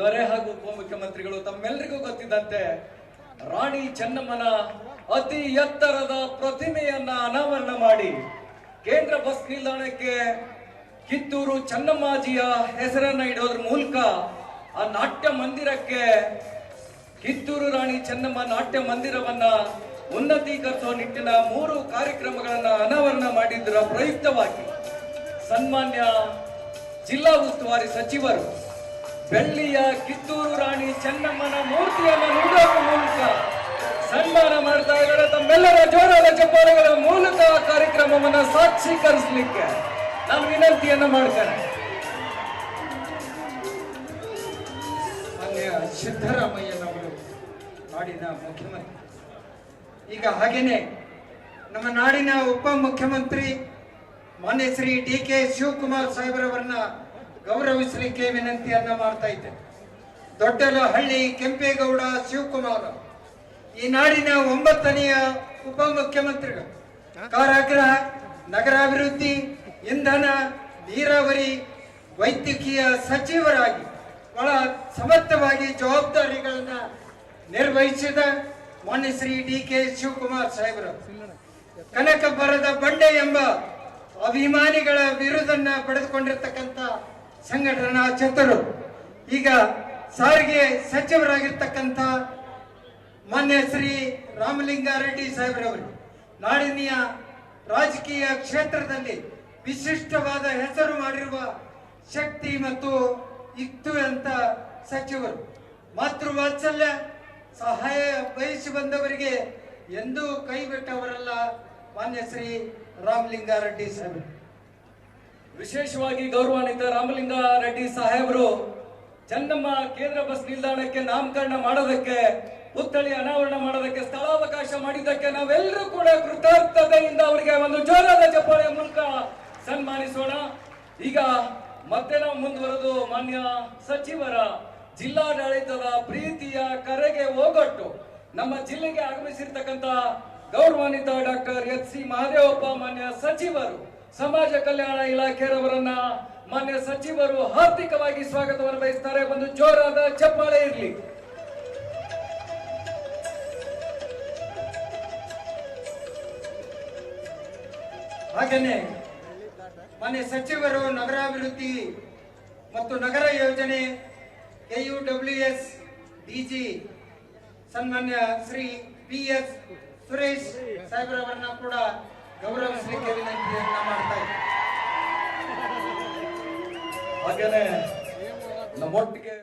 ದೊರೆ ಹಾಗೂ ಉಪಮುಖ್ಯಮಂತ್ರಿಗಳು ತಮ್ಮೆಲ್ಲರಿಗೂ ಗೊತ್ತಿದ್ದಂತೆ, ರಾಣಿ ಚೆನ್ನಮ್ಮನ ಅತಿ ಎತ್ತರದ ಪ್ರತಿಮೆಯನ್ನ ಅನಾವರಣ ಮಾಡಿ ಕೇಂದ್ರ ಬಸ್ ನಿಲ್ದಾಣಕ್ಕೆ ಕಿತ್ತೂರು ಚೆನ್ನಮ್ಮಾಜಿಯ ಹೆಸರನ್ನ ಇಡೋದ್ರ ಮೂಲಕ ಆ ನಾಟ್ಯ ಮಂದಿರಕ್ಕೆ ಕಿತ್ತೂರು ರಾಣಿ ಚೆನ್ನಮ್ಮ ನಾಟ್ಯ ಮಂದಿರವನ್ನ ಉನ್ನತೀಕರಿಸುವ ನಿಟ್ಟಿನ ಮೂರು ಕಾರ್ಯಕ್ರಮಗಳನ್ನ ಅನಾವರಣ ಮಾಡಿದ್ರ ಪ್ರಯುಕ್ತವಾಗಿ ಸನ್ಮಾನ್ಯ ಜಿಲ್ಲಾ ಉಸ್ತುವಾರಿ ಸಚಿವರು ಬೆಳ್ಳಿಯ ಕಿತ್ತೂರು ರಾಣಿ ಚೆನ್ನಮ್ಮನ ಮೂರ್ತಿಯನ್ನು ನೋಡುವ ಮೂಲಕ ಸನ್ಮಾನ ಮಾಡ್ತಾ ಇದ್ದಾರೆ. ತಮ್ಮೆಲ್ಲರ ಜೋರಾದ ಚಪ್ಪಾಳೆಗಳ ಮೂಲಕ ಕಾರ್ಯಕ್ರಮವನ್ನು ಸಾಕ್ಷೀಕರಿಸಲಿಕ್ಕೆ ನಾನು ವಿನಂತಿಯನ್ನು ಮಾಡ್ತೇನೆ. ಮಾನ್ಯ ಸಿದ್ದರಾಮಯ್ಯನವರು ನಾಡಿನ ಮುಖ್ಯಮಂತ್ರಿ. ಈಗ ಹಾಗೇನೆ ನಮ್ಮ ನಾಡಿನ ಉಪ ಮುಖ್ಯಮಂತ್ರಿ ಮಾನ್ಯ ಶ್ರೀ ಡಿ ಕೆ ಶಿವಕುಮಾರ್ ಸಾಹೇಬರವರನ್ನ ಗೌರವಿಸಲಿಕ್ಕೆ ವಿನಂತಿಯನ್ನ ಮಾಡ್ತಾ ಇದ್ದೆ ದೊಡ್ಡಲಹಳ್ಳಿ ಕೆಂಪೇಗೌಡ ಶಿವಕುಮಾರ್ ಈ ನಾಡಿನ ಒಂಬತ್ತನೆಯ ಉಪಮುಖ್ಯಮಂತ್ರಿಗಳು. ಕಾರಾಗ್ರಹ ನಗರಾಭಿವೃದ್ಧಿ, ಇಂಧನ, ನೀರಾವರಿ, ವೈದ್ಯಕೀಯ ಸಚಿವರಾಗಿ ಬಹಳ ಸಮರ್ಥವಾಗಿ ಜವಾಬ್ದಾರಿಗಳನ್ನ ನಿರ್ವಹಿಸಿದ ಮಾನ್ಯ ಶ್ರೀ ಡಿ ಕೆ ಶಿವಕುಮಾರ್ ಸಾಹೇಬರು. ಕನಕಬರದ ಬಂಡೆ ಎಂಬ ಅಭಿಮಾನಿಗಳ ವಿರುದನ್ನ ಪಡೆದುಕೊಂಡಿರ್ತಕ್ಕಂಥ ಸಂಘಟನಾ ಚತುರು. ಈಗ ಸಾರಿಗೆ ಸಚಿವರಾಗಿರ್ತಕ್ಕಂಥ ಮಾನ್ಯ ಶ್ರೀ ರಾಮಲಿಂಗಾರೆಡ್ಡಿ ಸಾಹೇಬ್ರವರು ನಾಡಿನ ರಾಜಕೀಯ ಕ್ಷೇತ್ರದಲ್ಲಿ ವಿಶಿಷ್ಟವಾದ ಹೆಸರು ಮಾಡಿರುವ ಶಕ್ತಿ ಮತ್ತು ಇತ್ತು ಅಂತ ಸಚಿವರು. ಮಾತೃ ವಾತ್ಸಲ್ಯ ಸಹಾಯ ವಹಿಸಿ ಬಂದವರಿಗೆ ಎಂದೂ ಕೈ ಬಿಟ್ಟವರಲ್ಲ ಮಾನ್ಯ ಶ್ರೀ ರಾಮಲಿಂಗಾರೆಡ್ಡಿ ಸಾಹೇಬರು. ವಿಶೇಷವಾಗಿ ಗೌರವಾನ್ವಿತ ರಾಮಲಿಂಗ ರೆಡ್ಡಿ ಸಾಹೇಬರು, ಚೆನ್ನಮ್ಮ ಕೇಂದ್ರ ಬಸ್ ನಿಲ್ದಾಣಕ್ಕೆ ನಾಮಕರಣ ಮಾಡೋದಕ್ಕೆ, ಪುತ್ಥಳಿ ಅನಾವರಣ ಮಾಡೋದಕ್ಕೆ ಸ್ಥಳಾವಕಾಶ ಮಾಡಿದ್ದಕ್ಕೆ ನಾವೆಲ್ಲರೂ ಕೂಡ ಕೃತಾರ್ಥತೆಯಿಂದ ಅವರಿಗೆ ಒಂದು ಜೋರಾದ ಚಪ್ಪಾಳೆಯ ಮೂಲಕ ಸನ್ಮಾನಿಸೋಣ. ಈಗ ಮತ್ತೆ ನಾವು ಮುಂದುವರೆದು ಮಾನ್ಯ ಸಚಿವರ ಜಿಲ್ಲಾಡಳಿತದ ಪ್ರೀತಿಯ ಕರೆಗೆ ಹೋಗೊಟ್ಟು ನಮ್ಮ ಜಿಲ್ಲೆಗೆ ಆಗಮಿಸಿರ್ತಕ್ಕಂತ ಗೌರವಾನ್ವಿತ ಡಾಕ್ಟರ್ ಎಚ್ ಸಿ ಮಹದೇವಪ್ಪ, ಮಾನ್ಯ ಸಚಿವರು. ಸಮಾಜ ಕಲ್ಯಾಣ ಇಲಾಖೆಯವರನ್ನ ಮಾನ್ಯ ಸಚಿವರು ಹಾರ್ದಿಕವಾಗಿ ಸ್ವಾಗತವನ್ನು ಬಯಸ್ತಾರೆ. ಒಂದು ಜೋರಾದ ಚಪ್ಪಾಳೆ ಇರಲಿ. ಹಾಗೇನೆ ಮಾನ್ಯ ಸಚಿವರು ನಗರಾಭಿವೃದ್ಧಿ ಮತ್ತು ನಗರ ಯೋಜನೆ ಕೆಯು ಡಬ್ಲ್ಯೂ ಎಸ್ ಡಿಜಿ ಸನ್ಮಾನ್ಯ ಶ್ರೀ ಪಿ ಎಸ್ ಸುರೇಶ್ ಸಾಹೇಬ್ರವರನ್ನ ಕೂಡ ಗೌರವಿಸಲಿಕ್ಕೆ ವಿನಂತಿಯನ್ನ ಮಾಡ್ತಾ ಇದ್ದೀವಿ ಹಾಗೇನೆ ನಮ್ಮೊಟ್ಟಿಗೆ